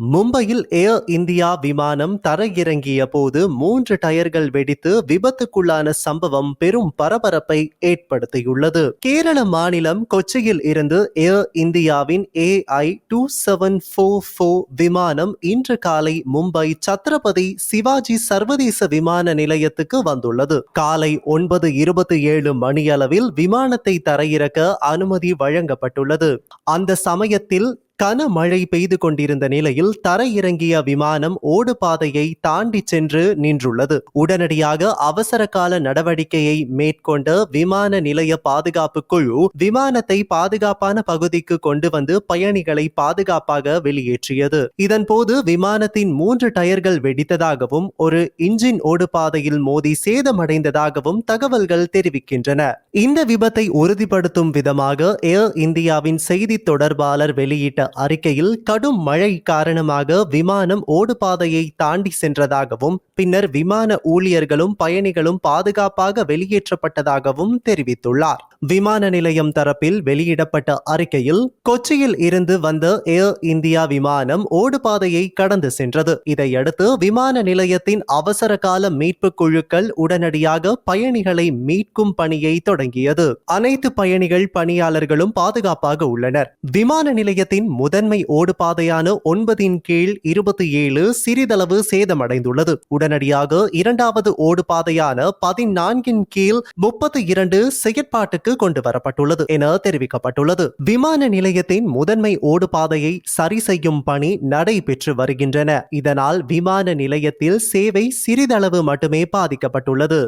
மும்பையில் ஏர் இந்தியா விமானம் தரையிறங்கிய போது மூன்று டயர்கள் வெடித்து விபத்துக்குள்ளான சம்பவம் பெரும் பரபரப்பை ஏற்படுத்தியுள்ளது. கேரள மாநிலம் கொச்சியில் இருந்து ஏர் இந்தியாவின் AI two seven four four விமானம் இன்று காலை மும்பை சத்ரபதி சிவாஜி சர்வதேச விமான நிலையத்துக்கு வந்துள்ளது. காலை ஒன்பது இருபத்தி ஏழு மணியளவில் விமானத்தை தரையிறக்க அனுமதி வழங்கப்பட்டுள்ளது. அந்த சமயத்தில் கனமழை பெய்து கொண்டிருந்த நிலையில் தரையிறங்கிய விமானம் ஓடுபாதையை தாண்டி சென்று நின்றுள்ளது. உடனடியாக அவசர கால நடவடிக்கையை மேற்கொண்ட விமான நிலைய பாதுகாப்பு குழு விமானத்தை பாதுகாப்பான பகுதிக்கு கொண்டு வந்து பயணிகளை பாதுகாப்பாக வெளியேற்றியது. இதன்போது விமானத்தின் மூன்று டயர்கள் வெடித்ததாகவும் ஒரு இன்ஜின் ஓடுபாதையில் மோதி சேதமடைந்ததாகவும் தகவல்கள் தெரிவிக்கின்றன. இந்த விபத்தை உறுதிப்படுத்தும் விதமாக ஏர் இந்தியாவின் செய்தி தொடர்பாளர் வெளியிட்ட அறிக்கையில் கடும் மழை காரணமாக விமானம் ஓடுபாதையை தாண்டி சென்றதாகவும் பின்னர் விமான ஊழியர்களும் பயணிகளும் பாதுகாப்பாக வெளியேற்றப்பட்டதாகவும் தெரிவித்துள்ளார். விமான நிலையம் தரப்பில் வெளியிடப்பட்ட அறிக்கையில் கொச்சியில் இருந்து வந்த ஏர் இந்தியா விமானம் ஓடுபாதையை கடந்து சென்றது. இதையடுத்து விமான நிலையத்தின் அவசர கால மீட்பு குழுக்கள் உடனடியாக பயணிகளை மீட்கும் பணியை தொடங்கியது. அனைத்து பயணிகள் பணியாளர்களும் பாதுகாப்பாக உள்ளனர். விமான நிலையத்தின் முதன்மை ஓடுபாதையான ஒன்பதின் கீழ் இருபத்தி ஏழு சிறிதளவு சேதமடைந்துள்ளது. உடனடியாக இரண்டாவது ஓடுபாதையான பதினான்கின் கீழ் முப்பத்தி இரண்டு செயற்பாட்டுக்கு கொண்டு வரப்பட்டுள்ளது என தெரிவிக்கப்பட்டுள்ளது. விமான நிலையத்தின் முதன்மை ஓடுபாதையை சரி செய்யும் பணி நடைபெற்று வருகின்றன. இதனால் விமான நிலையத்தில் சேவை சிறிதளவு மட்டுமே பாதிக்கப்பட்டுள்ளது.